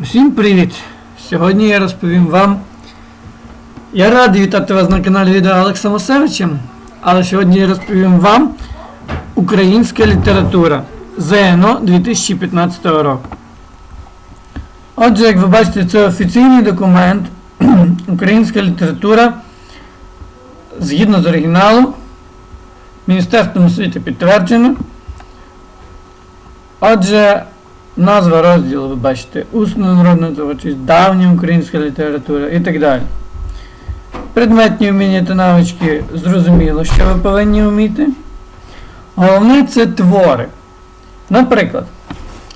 Усім привіт! Сьогодні я розповім вам. Я радий вітати вас на каналі відео Олекса Мосевича, але сьогодні я розповім вам Українська література ЗНО 2015 року. Отже, як ви бачите, це офіційний документ Українська література згідно з оригіналу. Міністерством освіти підтверджено. Отже, назва розділу, ви бачите, усна народна творчість, давня українська література і так далі. Предметні вміння та навички зрозуміло, що ви повинні вміти. Головне це твори. Наприклад,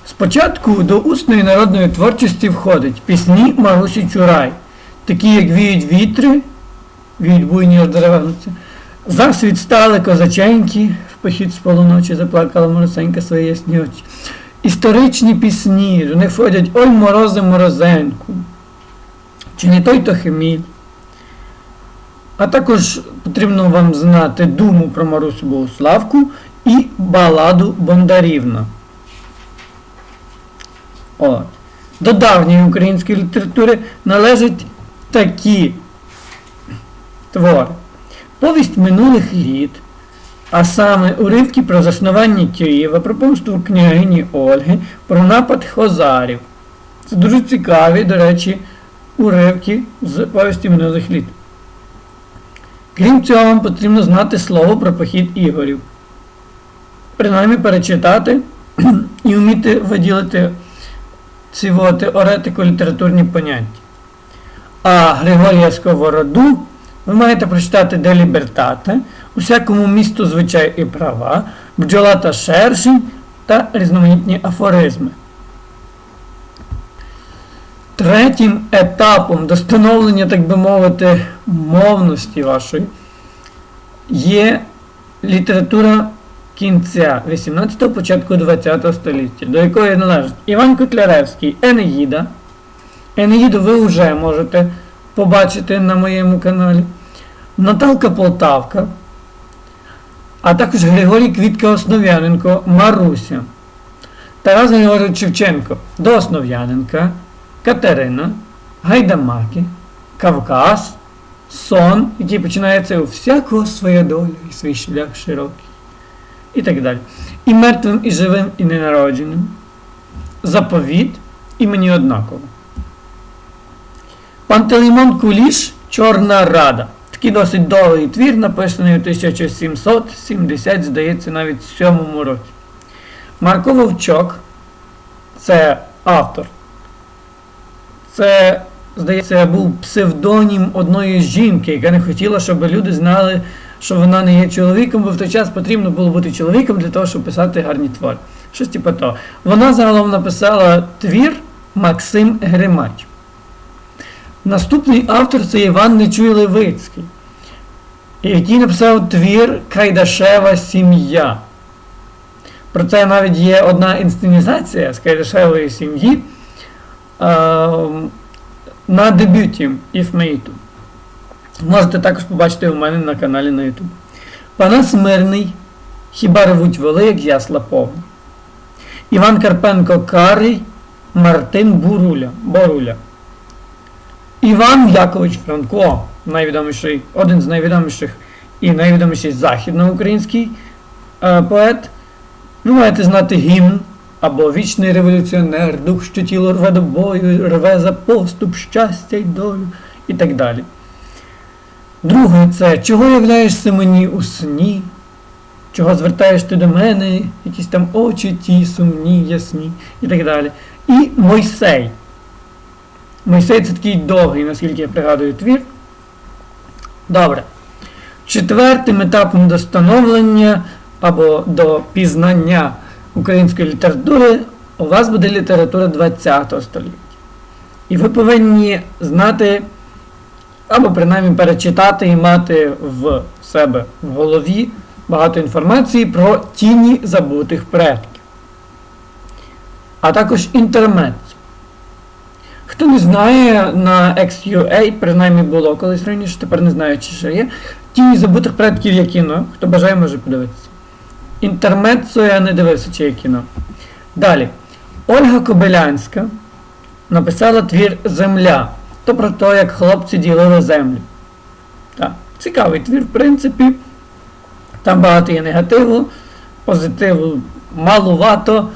спочатку до усної народної творчості входить пісні Марусі Чурай, такі як віють вітри, віють буйні аж дерева Засвіт стали козаченьки, в похід з полуночі заплакала Моросенька свої ясні очі. Історичні пісні, до них входять Ой морози морозеньку, чи не той то Хеміль. А також потрібно вам знати думу про Марусю Богославку і баладу Бондарівна. От. До давньої української літератури належать такі твори. Повість минулих літ, а саме уривки про заснування Києва, про помсту княгині Ольги, про напад Хозарів. Це дуже цікаві, до речі, уривки з повісті минулих літ. Крім цього, вам потрібно знати слово про похід ігорів. Принаймні перечитати і вміти виділити ці теоретико літературні поняття. А Григорія Сковороду ви маєте прочитати Де Лібертате, усякому місту звичай і права, бджола та шершень та різноманітні афоризми. Третім етапом до становлення, так би мовити, мовності вашої є література кінця 18-го, початку 20-го століття, до якої належить Іван Котляревський, Енеїда. Енеїду ви вже можете побачити на моєму каналі. Наталка Полтавка, а також Григорій Квітка Основ'яненко, Маруся, Тарас Григорович Шевченко до Основ'яненка, Катерина, Гайдамаки, Кавказ, Сон, який починається у всякого своя доля і свій шлях широкий. І так далі. І мертвим, і живим, і ненародженим. Заповіт і мені однаково. Пантелеймон Куліш Чорна Рада. Такий досить довгий твір, написаний у 1770, здається, навіть в 7 році. Марко Вовчок це автор. Це, здається, був псевдонім одної жінки, яка не хотіла, щоб люди знали, що вона не є чоловіком, бо в той час потрібно було бути чоловіком для того, щоб писати гарні твори. Щось типу того. Вона загалом написала твір Максим Гримач. Наступний автор це Іван Нечуй Левицький, який написав твір Кайдашева сім'я. Про це навіть є одна інсценізація з Кайдашевої сім'ї е, на дебюті Іфмейту. Можете також побачити у мене на каналі на YouTube. Панас Мирний, Хіба ревуть воли, як ясла повна. Іван Карпенко Карий, Мартин Буруля, Боруля. Іван Якович Франко, найвідоміший, один з найвідоміших і найвідоміший західноукраїнський е, поет. Ви маєте знати гімн або вічний революціонер, дух, що тіло рве до бою, рве за поступ, щастя й долю і так далі. Друге, це чого являєшся мені у сні? Чого звертаєш ти до мене, якісь там очі ті сумні, ясні і так далі. І Мойсей. Мойсей це такий довгий, наскільки я пригадую твір. Добре. Четвертим етапом до становлення або до пізнання української літератури у вас буде література ХХ століття. І ви повинні знати, або принаймні перечитати і мати в себе в голові багато інформації про тіні забутих предків. А також інтермет. Хто не знає, на XUA, принаймні було колись раніше, тепер не знаю, чи ще є. Тіні забутих предків є кіно. Хто бажає, може подивитися. Інтермецо я не дивився, чи є кіно. Далі. Ольга Кобилянська. написала твір Земля. То про те, як хлопці ділили землю. Так. Цікавий твір, в принципі. Там багато є негативу, позитиву малувато.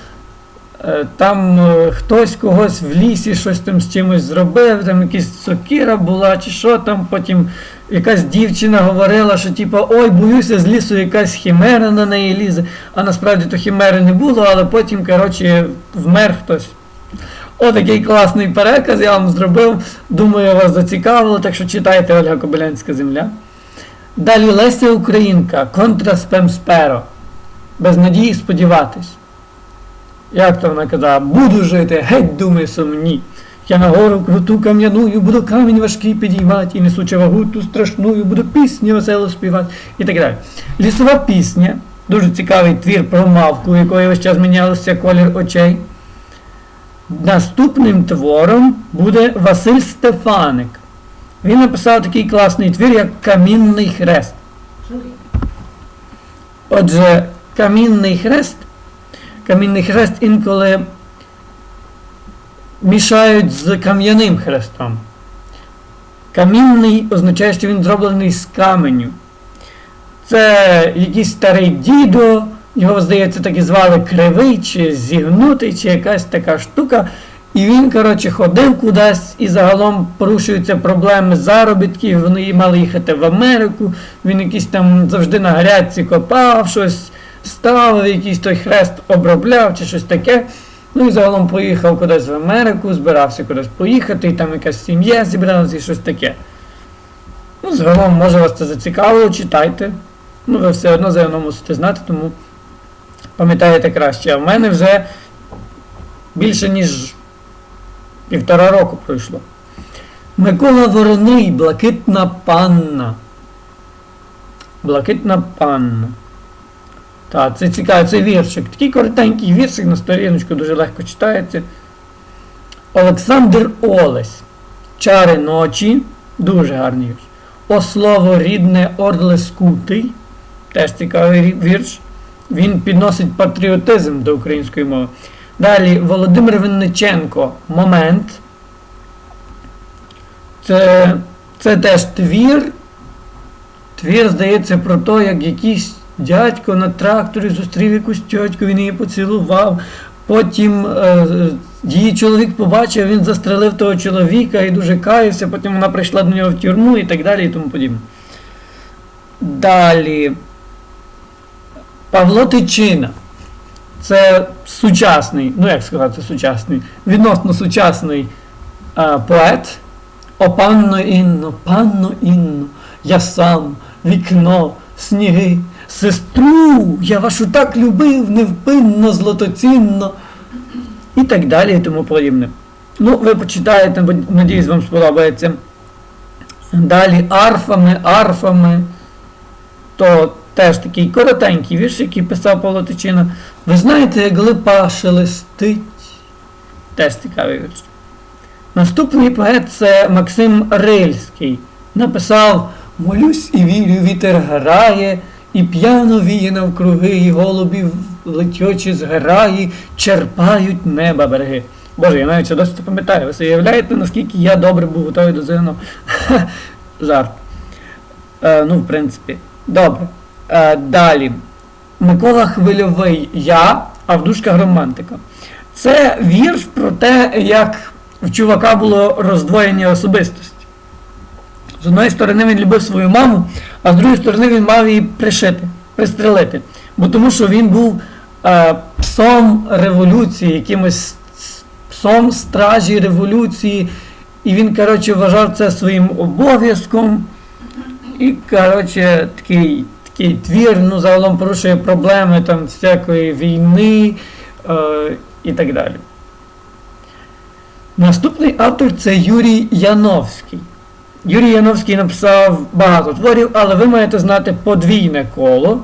Е, Там е, хтось когось в лісі щось там з чимось зробив, там якась сокира була, чи що там, потім якась дівчина говорила, що типу, ой, боюся, з лісу якась хімера на неї лізе, а насправді то хімери не було, але потім, коротше, вмер хтось. Отакий класний переказ я вам зробив. Думаю, вас зацікавило, так що читайте Ольга Кобилянська земля. Далі Леся Українка, контра спемсперо. Без надії сподіватись. Як то вона казала, буду жити, геть думи сумні. Я на гору круту кам'яную, буду камінь важкий підіймати, і несучи вагу ту страшную, буду пісню весело співати і так далі. Лісова пісня, дуже цікавий твір про мавку, у якої весь час змінявся колір очей. Наступним твором буде Василь Стефаник. Він написав такий класний твір, як Камінний хрест. Отже, камінний хрест, камінний хрест інколи мішають з кам'яним хрестом. Камінний означає, що він зроблений з каменю. Це якийсь старий дідо, його, здається, так і звали Кривий, чи зігнутий, чи якась така штука. І він, коротше, ходив кудись і загалом порушуються проблеми заробітків. Вони мали їхати в Америку. Він якийсь там завжди на гарячці копав щось, ставив, якийсь той хрест обробляв чи щось таке. Ну і загалом поїхав кудись в Америку, збирався кудись поїхати, і там якась сім'я зібралася і щось таке. Ну, загалом, може вас це зацікавило, читайте. Ну, ви все одно загалом мусите знати, тому пам'ятаєте краще. А в мене вже більше, ніж півтора року пройшло. Микола Вороний, Блакитна панна. Блакитна панна. Так, це цікаво, це віршик. Такий коротенький віршик на сторіночку дуже легко читається. Олександр Олесь. Чари ночі. Дуже гарний вірш. О слово рідне орле скутий. Теж цікавий вірш. Він підносить патріотизм до української мови. Далі Володимир Винниченко. Момент. Це, це теж твір. Твір, здається, про те, як якийсь дядько на тракторі зустрів якусь тьотьку, він її поцілував. Потім е, її чоловік побачив, він застрелив того чоловіка і дуже каявся, потім вона прийшла до нього в тюрму і так далі і тому подібне. Далі. Павло Тичина. Це сучасний, ну як сказати, сучасний, відносно сучасний а, поет. О панно Інно, панно Інно, я сам, вікно, сніги, сестру, я вашу так любив, невпинно, злотоцінно. І так далі, і тому подібне. Ну, ви почитаєте, надіюсь, вам сподобається. Далі арфами, арфами, то теж такий коротенький вірш, який писав Павло Тичина. Ви знаєте, як липа шелестить. Теж цікавий вірш. Наступний поет це Максим Рильський. Написав Молюсь і вірю, вітер грає, і п'яно віє навкруги, і голубів летючі з черпають неба береги. Боже, я навіть ще досі це пам'ятаю. Ви собі уявляєте, наскільки я добре був готовий до ЗНО? Жарт. Е, ну, в принципі, добре. Е, далі. Микола Хвильовий Я, а в дужках романтика. Це вірш про те, як в чувака було роздвоєння особистості. З одної сторони він любив свою маму, а з другої сторони він мав її пришити, пристрелити. Бо тому що він був е, псом революції, якимось псом стражі революції, і він, коротше, вважав це своїм обов'язком. І, коротше, такий такий твір, ну, загалом порушує проблеми там всякої війни е, і так далі. Наступний автор це Юрій Яновський. Юрій Яновський написав багато творів, але ви маєте знати подвійне коло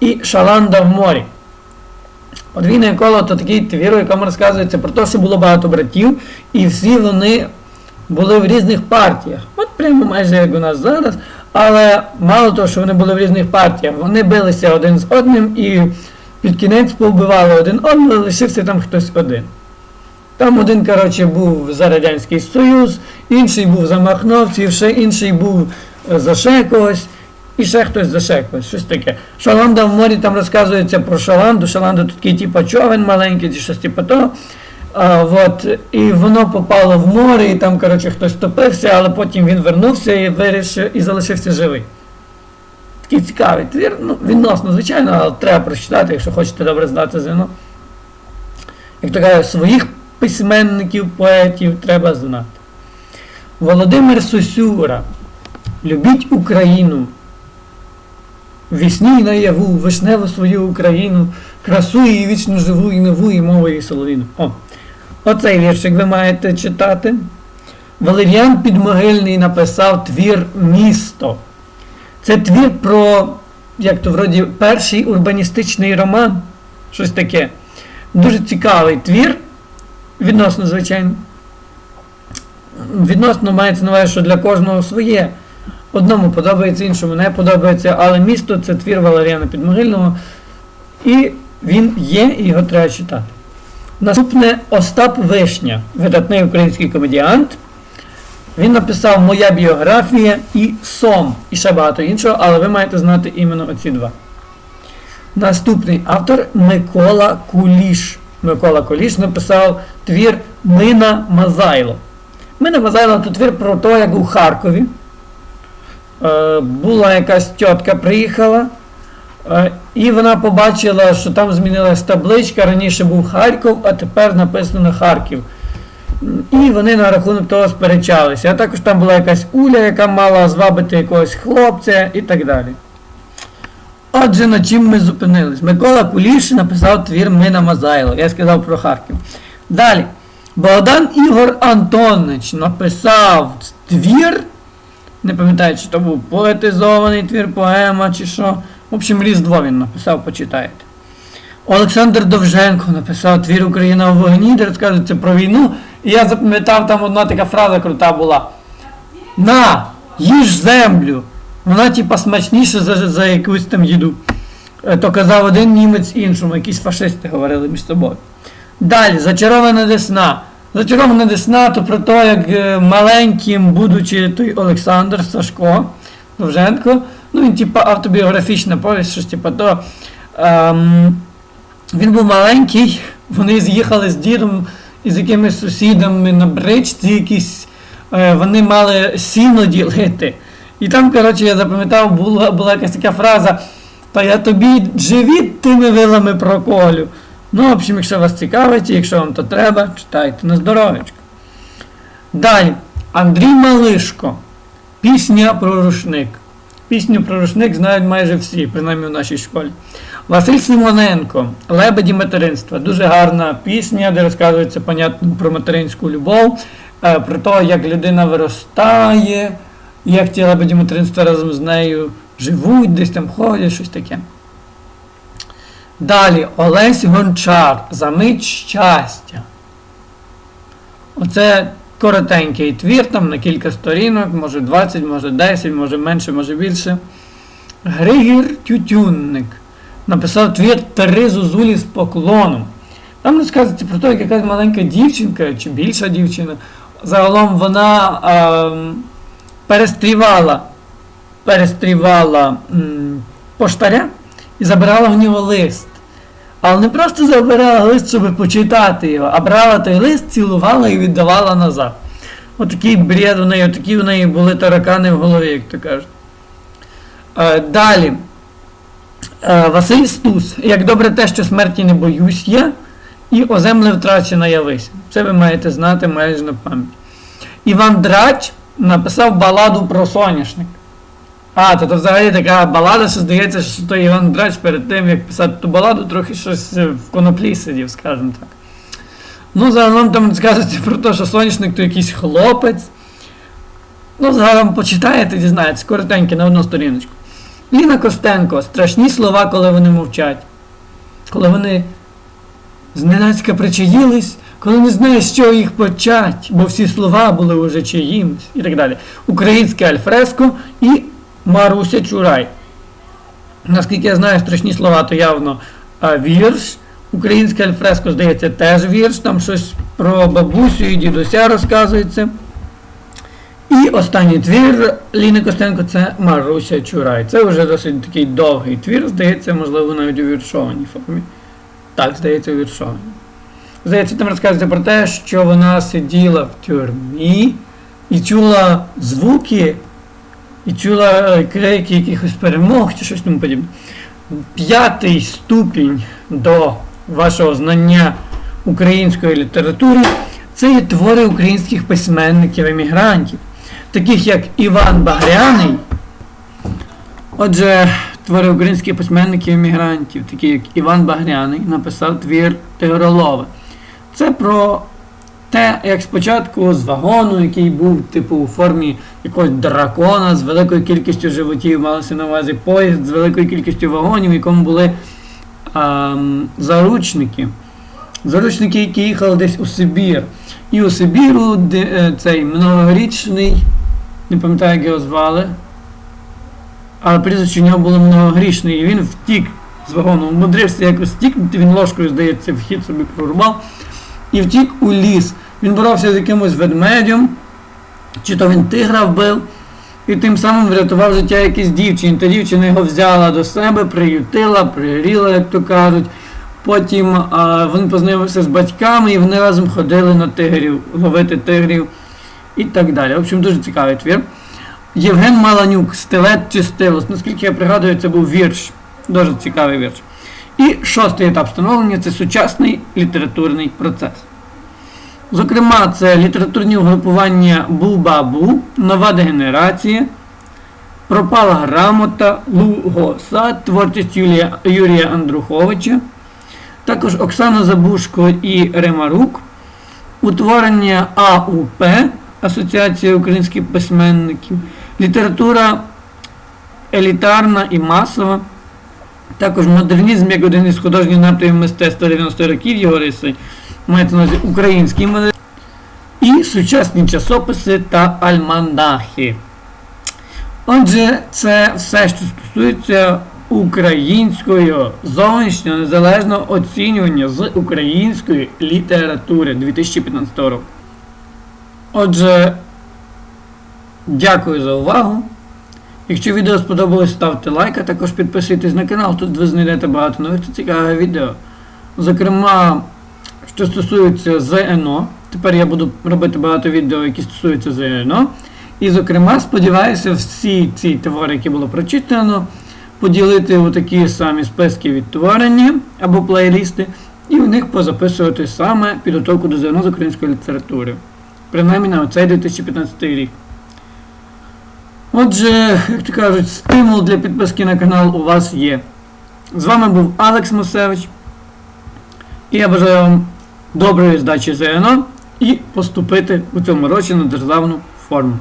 і Шаланда в морі. Подвійне коло то такий твір, у якому розказується про те, що було багато братів, і всі вони були в різних партіях. От прямо майже як у нас зараз. Але мало того, що вони були в різних партіях, вони билися один з одним і під кінець повбивали один одного, лишився там хтось один. Там один, коротше, був за Радянський Союз, інший був за махновців, ще інший був е, за ще когось, і ще хтось за ще когось, щось таке. Шаланда в морі там розказується про шаланду. Шаланда такий типу, човен маленький, чи щось типу того. А, вот, і воно попало в море, і там, коротше, хтось топився, але потім він вернувся і вирішив і залишився живий. Такий цікавий твір, ну, відносно, звичайно, але треба прочитати, якщо хочете добре знати ЗНО. Як то кажуть, своїх письменників, поетів треба знати. Володимир Сосюра. Любіть Україну. Вісні наяву, вишневу свою Україну, красу її вічно живу і нову, і мову її соловіну. О, оцей віршик ви маєте читати. Валеріан Підмогильний написав твір Місто. Це твір про, як то вроді, перший урбаністичний роман. Щось таке. Дуже цікавий твір. Відносно, звичайно. Відносно мається на увазі, що для кожного своє. Одному подобається, іншому не подобається, але місто це твір Валеріана Підмогильного. І він є, і його треба читати. Наступне Остап Вишня, видатний український комедіант. Він написав Моя біографія і Сом, і ще багато іншого, але ви маєте знати іменно оці два. Наступний автор Микола Куліш. Микола Куліш написав твір Мина Мазайло. Мина Мазайло це твір про те, як у Харкові. Е, була якась тітка приїхала, е, і вона побачила, що там змінилась табличка. Раніше був Харків, а тепер написано Харків. І вони на рахунок того сперечалися. А також там була якась уля, яка мала звабити якогось хлопця і так далі. Отже, на чим ми зупинились? Микола Куліш написав твір Мина Мазайло. Я сказав про Харків. Далі. Богдан Ігор Антонович написав твір. Не пам'ятаю, чи то був поетизований твір, поема, чи що. В общем, Різдво він написав, почитаєте. Олександр Довженко написав твір Україна у вогні, де розказується про війну. І я запам'ятав, там одна така фраза крута була. На, їж землю. Вона, типа, смачніша за, за якусь там їду. Е, То казав один німець іншому, якісь фашисти говорили між собою. Далі, зачарована десна. Зачарована десна, то про те, як е, маленьким, будучи той Олександр Сашко Довженко, ну він типа автобіографічна повість, щось типа то. Ем, він був маленький, вони з'їхали з дідом і з якимись сусідами на бричці якісь, е, вони мали сіно ділити. І там, коротше, я запам'ятав, була, була якась така фраза, та я тобі живіт тими вилами проколю. Ну, в общем, якщо вас цікавить, якщо вам то треба, читайте на здоров'ячко. Далі, Андрій Малишко. Пісня про рушник. Пісню про рушник знають майже всі, принаймні в нашій школі. Василь Симоненко, Лебеді материнства. Дуже гарна пісня, де розказується, понятно, про материнську любов, е, про те, як людина виростає, як ті лебеді материнства разом з нею живуть, десь там ходять, щось таке. Далі Олесь Гончар. Замить щастя. Оце коротенький твір, там на кілька сторінок, може 20, може 10, може менше, може більше. Григір Тютюнник написав твір Три зозулі з поклоном. Там розказується про те, як якась маленька дівчинка чи більша дівчина. Загалом вона е, перестрівала перестрівала м, поштаря і забирала в нього лист. Але не просто забирала лист, щоб почитати його, а брала той лист, цілувала і віддавала назад. Отакий бред у неї, отакі у неї були таракани в голові, як то кажуть. Е, далі. Е, Василь Стус. Як добре те, що смерті не боюсь я, і о земле втрачена явись. Це ви маєте знати майже на пам'ять. Іван Драч написав баладу про соняшник. А, то, то взагалі така балада, що здається, що той Іван Драч перед тим, як писати ту баладу, трохи щось в коноплі сидів, скажімо так. Ну, загалом там розказується про те, що соняшник то якийсь хлопець. Ну, загалом почитаєте, дізнаєтесь, коротеньке на одну сторіночку. Ліна Костенко, страшні слова, коли вони мовчать. Коли вони зненацька причаїлись, коли не знаєш, що їх почать, бо всі слова були вже чиїмось і так далі. Українське альфреско і Маруся Чурай. Наскільки я знаю страшні слова, то явно а, вірш, Українське альфреско, здається, теж вірш, там щось про бабусю і дідуся розказується. І останній твір Ліни Костенко це Маруся Чурай. Це вже досить такий довгий твір, здається, можливо, навіть у віршованій формі. Так, здається, у віршованій. Здається, там розказується про те, що вона сиділа в тюрмі і чула звуки, і чула е, крики якихось перемог чи щось тому подібне. П'ятий ступінь до вашого знання української літератури це є твори українських письменників-емігрантів, таких як Іван Багряний. Отже, твори українських письменників-емігрантів, такі як Іван Багряний, написав твір Тигролове. Це про те, як спочатку з вагону, який був типу у формі якогось дракона з великою кількістю животів, малося на увазі поїзд з великою кількістю вагонів, в якому були ем, заручники. Заручники, які їхали десь у Сибір. І у Сибіру де, е, цей многорічний, не пам'ятаю, як його звали, але прізвище у нього було многогрішний, і він втік з вагону, умудрився якось втікнути, він ложкою, здається, вхід собі прорубав, і втік у ліс. Він боровся з якимось ведмедем, чи то він тигра вбив, і тим самим врятував життя якійсь дівчині. Та дівчина його взяла до себе, приютила, пригріла, як то кажуть. Потім а, він познайомився з батьками і вони разом ходили на тигрів, ловити тигрів і так далі. В общем, дуже цікавий твір. Євген Маланюк, стилет чи стилус. Наскільки я пригадую, це був вірш. Дуже цікавий вірш. І шостий етап становлення це сучасний літературний процес. Зокрема, це літературні угрупування Бу-Бабу, Нова дегенерація, Пропала грамота, Лугосад, творчість Юлія, Юрія Андруховича, також Оксана Забушко і Ремарук, утворення АУП, Асоціація українських письменників, література елітарна і масова, також модернізм як один із художніх напрямів мистецтва 90 років його риси, мається на увазі український модернізм, і сучасні часописи та альманахи. Отже, це все, що стосується української зовнішнього незалежного оцінювання з української літератури 2015 року. Отже, дякую за увагу. Якщо відео сподобалось, ставте лайк, а також підписуйтесь на канал, тут ви знайдете багато нових та цікавих відео. Зокрема, що стосується ЗНО, тепер я буду робити багато відео, які стосуються ЗНО. І, зокрема, сподіваюся, всі ці твори, які було прочитано, поділити у такі самі списки відтворення або плейлісти, і в них позаписувати саме підготовку до ЗНО з української літератури. Принаймні на цей 2015 рік. Отже, як то кажуть, стимул для підписки на канал у вас є. З вами був Алекс Мусевич. І я бажаю вам доброї здачі ЗНО і поступити у цьому році на державну форму.